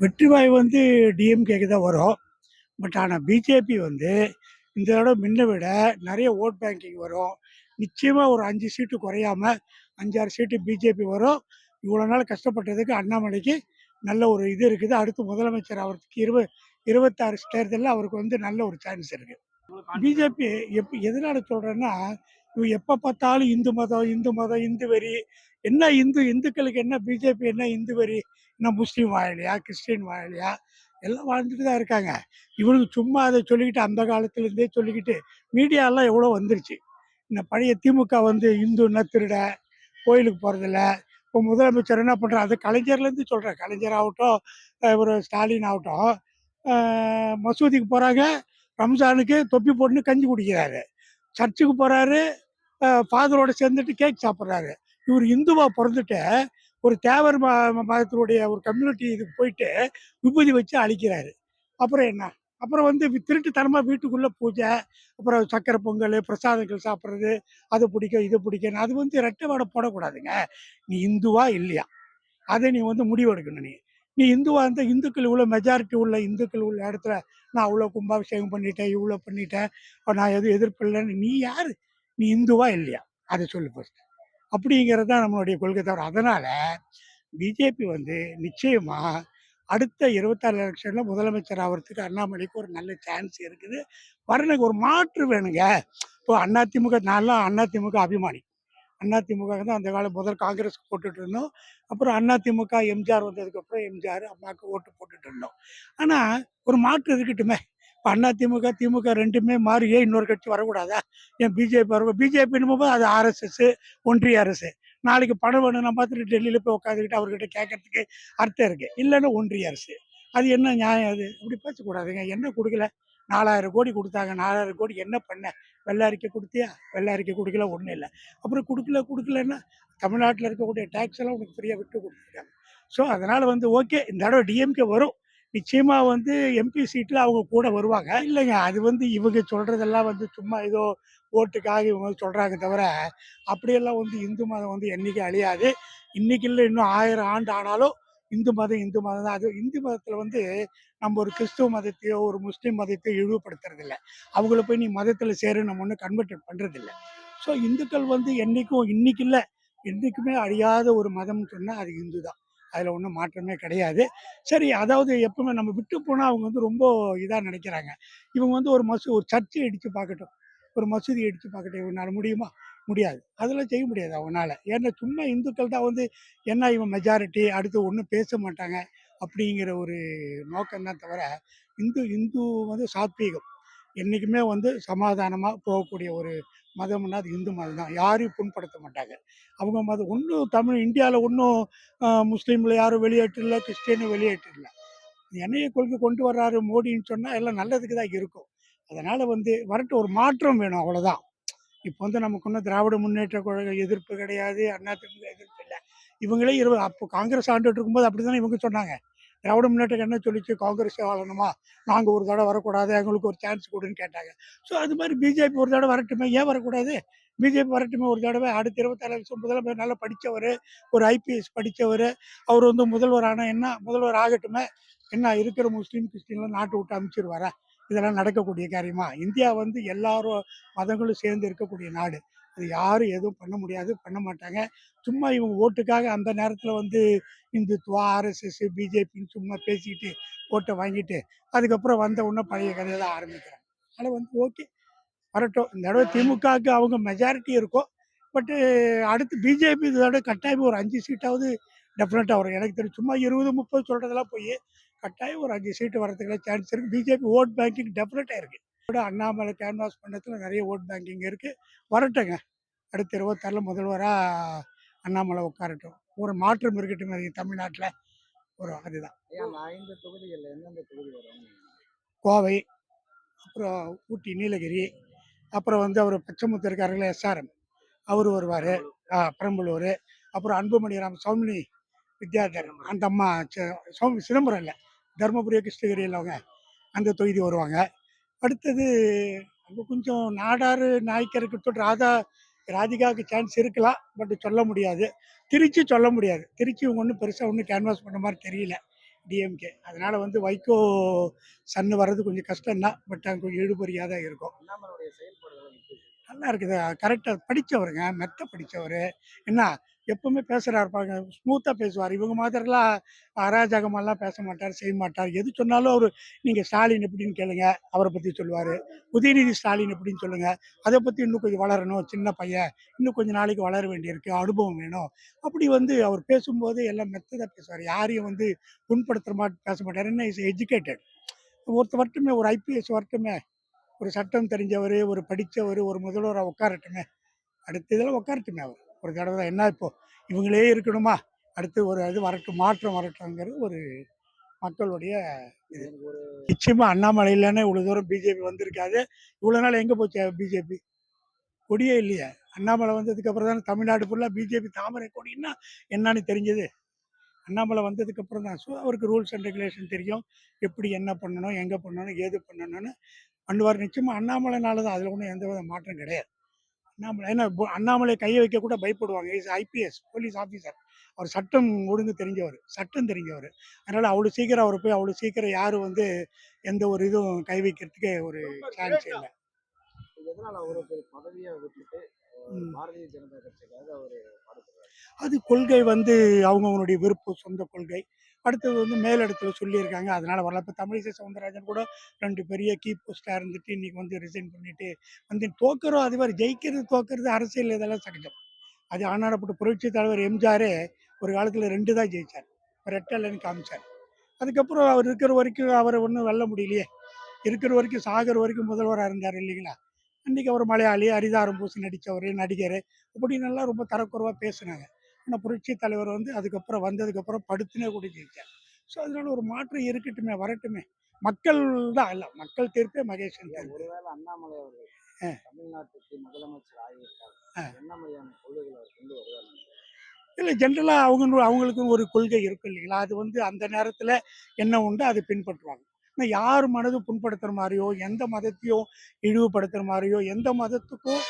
வெற்றிவாய் வந்து டிஎம்கேக்கு தான் வரும். பட் ஆனால் பிஜேபி வந்து இந்த தடவை முன்ன விட நிறைய ஓட் பேங்கிங் வரும். நிச்சயமாக ஒரு அஞ்சு சீட்டு குறையாமல் அஞ்சாறு சீட்டு பிஜேபி வரும். இவ்வளோ நாள் கஷ்டப்பட்டதுக்கு அண்ணாமலைக்கு நல்ல ஒரு இது இருக்குது. அடுத்து முதலமைச்சர் அவருக்கு இருபது இருபத்தாறு தேர்தலில் அவருக்கு வந்து நல்ல ஒரு சான்ஸ் இருக்குது பிஜேபி எப் எதனால சொல்கிறேன்னா இவங்க எப்போ பார்த்தாலும் இந்து மதம் இந்து மதம் இந்து வெறி என்ன இந்து இந்துக்களுக்கு என்ன பிஜேபி என்ன இந்து வெறி இன்னும் முஸ்லீம் வாழலையா கிறிஸ்டின் வாழலையா எல்லாம் வாழ்ந்துட்டு தான் இருக்காங்க. இவனுக்கு சும்மா அதை சொல்லிக்கிட்டு அந்த காலத்துலேருந்தே சொல்லிக்கிட்டு மீடியாலாம் எவ்வளோ வந்துருச்சு. இந்த பழைய திமுக வந்து இந்துன்னா திருட கோயிலுக்கு போகிறதில்ல இப்போ முதலமைச்சர் என்ன பண்ணுறாரு அது கலைஞர்லேருந்து சொல்கிறேன் கலைஞர் ஆகட்டும் இவர் ஸ்டாலின் ஆகட்டும் மசூதிக்கு போகிறாங்க ரம்ஜானுக்கு தொப்பி போட்டுன்னு கஞ்சி குடிக்கிறாரு. சர்ச்சுக்கு போகிறாரு ஃபாதரோட சேர்ந்துட்டு கேக் சாப்பிட்றாரு. இவர் இந்துவாக பிறந்துட்டு ஒரு தேவர் ம- மதத்தினுடைய ஒரு கம்யூனிட்டி இதுக்கு போயிட்டு விபூதி வச்சு அழிக்கிறாரு. அப்புறம் என்ன? அப்புறம் வந்து திருட்டுத்தனமாக வீட்டுக்குள்ளே பூஜை அப்புறம் சக்கரை பொங்கல் பிரசாதங்கள் சாப்பிட்றது அது பிடிக்கும் இது பிடிக்கும் அது வந்து ரெட்டை வாடை போடக்கூடாதுங்க. நீ இந்துவா இல்லையா? அதை நீ வந்து முடிவெடுக்கணும் நீ. நீ இந்துவாக இருந்தால் இந்துக்கள் இவ்வளோ மெஜாரிட்டி உள்ள இந்துக்கள் உள்ள இடத்துல நான் அவ்வளோ கும்பாபிஷேகம் பண்ணிட்டேன் இவ்வளோ பண்ணிட்டேன் நான் எதுவும் எதிர்ப்பு இல்லைன்னு நீ யார்? நீ இந்துவா இல்லையா? அதை சொல்லு ஃபஸ்ட்டு அப்படிங்கிறது தான் நம்மளுடைய கொள்கை தவிர. அதனால் பிஜேபி வந்து நிச்சயமாக அடுத்த இருபத்தாறு எலெக்ஷனில் முதலமைச்சர் ஆகிறதுக்கு அண்ணாமலைக்கு ஒரு நல்ல சான்ஸ் இருக்குது. வரனுக்கு ஒரு மாற்று வேணுங்க. இப்போ அதிமுக நான்லாம் அதிமுக அபிமானி. அதிமுக தான் அந்த காலம் முதல் காங்கிரஸ் போட்டுட்டு இருந்தோம். அப்புறம் அதிமுக எம்ஜிஆர் வந்ததுக்கப்புறம் எம்ஜிஆர் அம்மாவுக்கு ஓட்டு போட்டுட்டு இருந்தோம். ஆனால் ஒரு மாற்று இருக்கட்டுமே. இப்போ திமுக திமுக ரெண்டுமே மாறி ஏன் இன்னொரு கட்சி வரக்கூடாதா? ஏன் பிஜேபி வர பிஜேபின்னு போது அது ஆர்எஸ்எஸ் ஒன்றிய அரசு. நாளைக்கு பணம் வேணும்னா பார்த்துட்டு டெல்லியில் போய் உட்காந்துக்கிட்டு அவர்கிட்ட கேட்கறதுக்கு அர்த்தம் இருக்குது இல்லைன்னா ஒன்றிய அரசு. அது என்ன நியாயம் அது? இப்படி பேசக்கூடாதுங்க. என்ன கொடுக்கல? நாலாயிரம் கோடி கொடுத்தாங்க. நாலாயிரம் கோடி என்ன பண்ண? வெள்ளை அறிக்கை கொடுத்தியா? வெள்ளை அறிக்கை கொடுக்கல ஒன்றும் இல்லை. அப்புறம் கொடுக்கல கொடுக்கலன்னா தமிழ்நாட்டில் இருக்கக்கூடிய டேக்ஸ் எல்லாம் உனக்கு ஃப்ரீயாக விட்டு கொடுத்துருக்காங்க. ஸோ அதனால் வந்து ஓகே இந்த தடவை டிஎம்கே வரும். நிச்சயமாக வந்து எம்பி சீட்டில் அவங்க கூட வருவாங்க. இல்லைங்க அது வந்து இவங்க சொல்கிறதெல்லாம் வந்து சும்மா ஏதோ ஓட்டுக்காக இவங்க சொல்கிறாங்க தவிர அப்படியெல்லாம் வந்து இந்து மதம் வந்து என்னைக்கு அழியாது. இன்னைக்கு இல்லை இன்னும் ஆயிரம் ஆண்டு ஆனாலும் இந்து மதம் இந்து மதம் தான். அது இந்து மதத்தில் வந்து நம்ம ஒரு கிறிஸ்துவ மதத்தையோ ஒரு முஸ்லீம் மதத்தையோ இழிவுபடுத்துறது இல்லை அவங்கள போய் நீ மதத்தில் சேரு நம்ம ஒன்றும் கன்வெர்ட் பண்ணுறதில்ல ஸோ இந்துக்கள் வந்து என்னைக்கும் இன்னைக்கு இல்லை என்றைக்குமே அழியாத ஒரு மதம்னு சொன்னால் அது இந்து தான் அதில் ஒன்றும் மாற்றமே கிடையாது. சரி அதாவது எப்பவுமே நம்ம விட்டு போனால் அவங்க வந்து ரொம்ப இதாக நினைக்கிறாங்க. இவங்க வந்து ஒரு மசூ ஒரு சர்ச்சை இடித்து பார்க்கட்டும். ஒரு மசூதி இடித்து பார்க்கட்டும். இவனால் முடியுமா? முடியாது. அதெல்லாம் செய்ய முடியாது அவனால். ஏன்னா சும்மா இந்துக்கள் தான் வந்து என்ன இவன் மெஜாரிட்டி அடுத்து ஒன்றும் பேச மாட்டாங்க. அப்படிங்கிற ஒரு நோக்கம்தான் தவிர இந்து இந்து வந்து சாத்வீகம். என்றைக்குமே வந்து சமாதானமாக போகக்கூடிய ஒரு மதம்னா அது இந்து மதம் தான். யாரையும் புண்படுத்த மாட்டாங்க. அவங்க மதம் ஒன்றும் தமிழ் இந்தியாவில் ஒன்றும் முஸ்லீமில் யாரும் வெளியேற்றில்ல கிறிஸ்டியனும் வெளியேற்றில்ல என்னைய கொள்கை கொண்டு வர்றாரு மோடின்னு சொன்னால் எல்லாம் நல்லதுக்கு தான் இருக்கும். அதனால் வந்து வரட்டு ஒரு மாற்றம் வேணும் அவ்வளோதான் இப்போ வந்து நமக்கு ஒன்றும் திராவிட முன்னேற்ற கழக எதிர்ப்பு கிடையாது அதிமுக எதிர்ப்பு இல்லை. இவங்களே இருபது அப்போ காங்கிரஸ் ஆண்டுட்டு இருக்கும்போது அப்படி தானே இவங்க சொன்னாங்க. திராவிட முன்னேற்ற என்ன சொல்லிச்சு? காங்கிரஸ் ஆளணுமா? நாங்கள் ஒரு தடவை வரக்கூடாது எங்களுக்கு ஒரு சான்ஸ் கொடுன்னு கேட்டாங்க. ஸோ அது மாதிரி பிஜேபி ஒரு தடவை வரட்டுமே? ஏன் வரக்கூடாது? பிஜேபி வரட்டுமே ஒரு தடவை? அடுத்த இருபத்தாறு வருஷம் முதலமைச்சர் நல்லா படித்தவர் ஒரு ஐபிஎஸ் படித்தவர் அவர் வந்து முதல்வர் ஆனால் என்ன? முதல்வர் ஆகட்டுமே? என்ன இருக்கிற முஸ்லீம் கிறிஸ்டின்லாம் நாட்டை விட்டு அமைச்சிருவாரா இதெல்லாம் நடக்கக்கூடிய காரியமா? இந்தியா வந்து எல்லாரும் மதங்களும் சேர்ந்து இருக்கக்கூடிய நாடு. அது யாரும் எதுவும் பண்ண முடியாது பண்ண மாட்டாங்க. சும்மா இவங்க ஓட்டுக்காக அந்த நேரத்தில் வந்து இந்துத்துவா ஆர்எஸ்எஸ் பிஜேபின்னு சும்மா பேசிக்கிட்டு ஓட்டை வாங்கிட்டு அதுக்கப்புறம் வந்த உடனே பழைய கதையை தான் ஆரம்பிக்கிறாங்க. அதனால் வந்து ஓகே. வரட்டும். இந்த தடவை திமுகவுக்கு அவங்க மெஜாரிட்டி இருக்கும். பட்டு அடுத்து பிஜேபி இதோட கட்டாயம் ஒரு அஞ்சு சீட்டாவது டெஃபினட்டாக வரும். எனக்கு தெரியும் சும்மா இருபது முப்பது சொல்கிறதெல்லாம் போய் கட்டாயம் ஒரு அஞ்சு சீட்டு வரதுக்குலாம் சான்ஸ் இருக்குது பிஜேபி ஓட் பேங்கிங் டெஃபினட்டாக இருக்குது கூட அண்ணாமலை கேன்வாஸ் பண்ணதுல நிறைய ஓட் பேங்கிங் இருக்குது வரட்டுங்க. அடுத்த இருபத்தாறில் முதல்வராக அண்ணாமலை உட்காரட்டும். ஒரு மாற்றம் இருக்கட்டும் அது தமிழ்நாட்டில். ஒரு அதுதான். ஐந்து தொகுதிகள்ல எந்தெந்த தொகுதி வரும்? கோவை அப்புறம் ஊட்டி நீலகிரி அப்புறம் வந்து அவர் பச்சைமுத்து இருக்காருல்ல எஸ்ஆர்எம். அவர் வருவார். பெரம்பலூர். அப்புறம் அன்புமணி ராம் சௌமினி வித்யாதர். அந்த அம்மா சௌமி சிதம்பரம் இல்லை. தருமபுரி கிருஷ்ணகிரியில் அவங்க அந்த தொகுதி வருவாங்க. அடுத்தது அங்கே கொஞ்சம் நாடாறு நாயக்கர் இருக்கட்டும் ராதா ராதிகாவுக்கு சான்ஸ் இருக்கலாம் பட் சொல்ல முடியாது. திருச்சி சொல்ல முடியாது. திருச்சி இவங்க ஒன்றும் பெருசாக ஒன்றும் கேன்வாஸ் பண்ண மாதிரி தெரியல டிஎம்கே அதனால் வந்து வைகோ சன்னு வர்றது கொஞ்சம் கஷ்டம்தான் பட் அங்கே கொஞ்சம் இழுபறியாக தான் இருக்கும் நல்லா இருக்குது. கரெக்டாக படித்தவருங்க மெத்த படித்தவர் என்ன எப்பவுமே பேசுகிறா இருப்பாங்க ஸ்மூத்தாக பேசுவார். இவங்க மாதிரிலாம் அராஜகமெல்லாம் பேச மாட்டார் செய்ய மாட்டார். எது சொன்னாலும் அவர் நீங்கள் ஸ்டாலின் எப்படின்னு கேளுங்க அவரை பற்றி சொல்லுவார். உதயநிதி ஸ்டாலின் எப்படின்னு சொல்லுங்கள் அதை பற்றி இன்னும் கொஞ்சம் வளரணும் சின்ன பையன். இன்னும் கொஞ்சம் நாளைக்கு வளர வேண்டியிருக்கு அனுபவம் வேணும். அப்படி வந்து அவர் பேசும்போது எல்லாம் மெத்ததாக பேசுவார். யாரையும் வந்து புண்படுத்துகிற மாதிரி பேச மாட்டார். என்ன இஸ் எஜுகேட்டட் ஒருத்தர் வரட்டுமே ஒரு ஐபிஎஸ் வரட்டுமே. ஒரு சட்டம் தெரிஞ்சவர் ஒரு படித்தவர் ஒரு முதல்வராக உட்காரட்டுமே அடுத்த இதில் உட்காரட்டுமே அவர். ஒரு தடவை என்ன இப்போ இவங்களே இருக்கணுமா? அடுத்து ஒரு இது வரட்டும் மாற்றம் வரட்டும்ங்கிறது ஒரு மக்களுடைய இது. எனக்கு ஒரு நிச்சயமா அண்ணாமலை இல்லைன்னா இவ்வளோ தூரம் பிஜேபி வந்திருக்காது. இவ்வளோ நாள் எங்கே போச்சு பிஜேபி? கொடியே இல்லையே. அண்ணாமலை வந்ததுக்கு அப்புறம் தானே தமிழ்நாடு ஃபுல்லாக பிஜேபி தாமரை கொடின்னா என்னன்னு தெரிஞ்சது. அண்ணாமலை வந்ததுக்கு அப்புறம் தான். ஸோ அவருக்கு ரூல்ஸ் அண்ட் ரெகுலேஷன் தெரியும். எப்படி என்ன பண்ணணும் எங்கே பண்ணணும் ஏது பண்ணணும்னு பண்ணுவார் நிச்சயமா அண்ணாமலைனால தான் அதில் ஒன்றும் எந்த வித மாற்றம் கிடையாது. அண்ணாமலை ஏன்னா அண்ணாமலை கையை வைக்க கூட பயப்படுவாங்க. இஸ் ஐபிஎஸ் போலீஸ் ஆஃபீஸர் அவர் சட்டம் ஒழுங்கு தெரிஞ்சவர் சட்டம் தெரிஞ்சவர். அதனால அவ்வளோ சீக்கிரம் அவர் போய் அவ்வளோ சீக்கிரம் யாரும் வந்து எந்த ஒரு இதுவும் கை வைக்கிறதுக்கு ஒரு சான்ஸ் இல்லை. அது கொள்கை வந்து அவங்கவுங்களுடைய விருப்பம் சொந்த கொள்கை. அடுத்தது வந்து மேலிடத்துல சொல்லியிருக்காங்க. அதனால வரல. இப்போ தமிழிசை சவுந்தரராஜன் கூட ரெண்டு பெரிய கீ போஸ்டாக இருந்துட்டு இன்றைக்கி வந்து ரிசைன் பண்ணிட்டு வந்து தோக்குறோம் அது மாதிரி ஜெயிக்கிறது தோக்குறது அரசியல் இதெல்லாம் சகஜம். அது ஆனாடப்பட்ட புரட்சி தலைவர் எம்ஜிஆரே ஒரு காலத்தில் ரெண்டு தான் ஜெயிச்சார். ரெட்டலைன்னு காமிச்சார். அதுக்கப்புறம் அவர் இருக்கிற வரைக்கும் அவரை ஒன்றும் வெல்ல முடியலையே. இருக்கிற வரைக்கும் சாகர் வரைக்கும் முதல்வராக இருந்தார் இல்லைங்களா? அன்றைக்கி அவர் மலையாளி அரிதாரம் பூசி நடித்தவர் நடிகர் இப்படின்னெல்லாம் ரொம்ப தரக்குறைவாக பேசுனாங்க. ஆனால் புரட்சி தலைவர் வந்து அதுக்கப்புறம் வந்ததுக்கப்புறம் படுத்துனே கூட ஜெயிச்சார். ஸோ அதனால ஒரு மாற்றம் இருக்கட்டுமே வரட்டுமே. மக்கள் தான் இல்லை மக்கள் தீர்ப்பே மகேஷன் தீர்ப்பு ஒருவேளை அண்ணாமலை அவர்கள். தமிழ்நாட்டுக்கு முதலமைச்சர் ஆகியிருக்காரு. என்ன மாதிரியான கொள்கைகளை அவர் கொண்டு வருவார் இல்லை ஜென்ரலாக அவங்க அவங்களுக்கும் ஒரு கொள்கை இருக்கும் இல்லைங்களா? அது வந்து அந்த நேரத்தில் என்ன உண்டு அதை பின்பற்றுவாங்க. ஆனால் யார் மனது புண்படுத்துகிற மாதிரியோ எந்த மதத்தையும் இழிவுபடுத்துகிற மாதிரியோ எந்த மதத்துக்கும்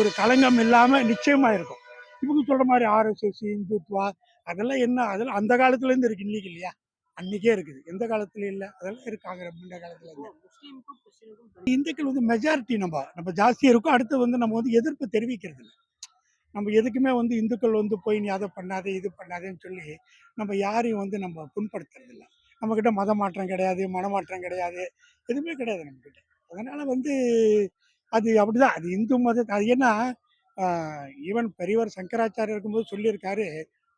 ஒரு களங்கம் இல்லாமல் நிச்சயமாக இருக்கும். இவங்க சொல்கிற மாதிரி ஆர்எஸ்எஸ் இந்துத்வா அதெல்லாம் என்ன அதெல்லாம் அந்த காலத்துலேருந்து இருக்கு இன்னைக்கு இல்லையா? அன்றைக்கே இருக்குது. எந்த காலத்துல இல்லை அதெல்லாம் இருக்காங்க இந்த காலத்துல இந்துக்கள் வந்து மெஜாரிட்டி நம்ம நம்ம ஜாஸ்தியாக இருக்கும். அடுத்து வந்து நம்ம வந்து எதிர்ப்பு தெரிவிக்கிறது இல்லை. நம்ம எதுக்குமே வந்து இந்துக்கள் வந்து போய் நீ அதை பண்ணாதே இது பண்ணாதேன்னு சொல்லி நம்ம யாரையும் வந்து நம்ம புண்படுத்துறது இல்லை. நம்மக்கிட்ட மத மாற்றம் கிடையாது மனமாற்றம் கிடையாது எதுவுமே கிடையாது நம்மக்கிட்ட அதனால் வந்து அது அப்படிதான். அது இந்து மத அது ஏன்னா ஈவன் பெரியவர் சங்கராச்சாரியர் இருக்கும்போது சொல்லியிருக்காரு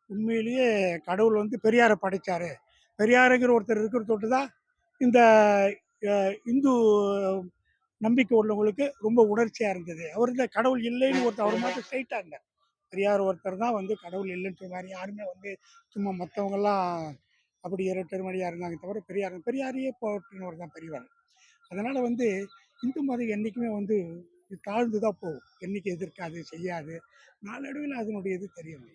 உண்மையிலேயே கடவுள் வந்து பெரியாரை படைச்சாரு. பெரியாருங்கிற ஒருத்தர் இருக்கிற தொட்டு தான் இந்த இந்து நம்பிக்கை உள்ளவங்களுக்கு ரொம்ப உணர்ச்சியாக இருந்தது. அவர் இந்த கடவுள் இல்லைன்னு ஒருத்தர் அவர் மட்டும் ஸ்ட்ரைட்டாக இருந்தார் பெரியார் ஒருத்தர் தான் வந்து கடவுள் இல்லைன்னு சொன்னார். யாருமே வந்து சும்மா மற்றவங்கெல்லாம் அப்படி இரட்டர்மடியாக இருந்தாங்க தவிர பெரியார் பெரியாரையே போற்றினவர் தான் பெரியவர். அதனால் வந்து இந்து மதம் என்றைக்குமே வந்து இது தாழ்ந்து தான் போகும் என்றைக்கு எதிர்க்காது செய்யாது. நாளடைவில் அதனுடைய இது தெரியும்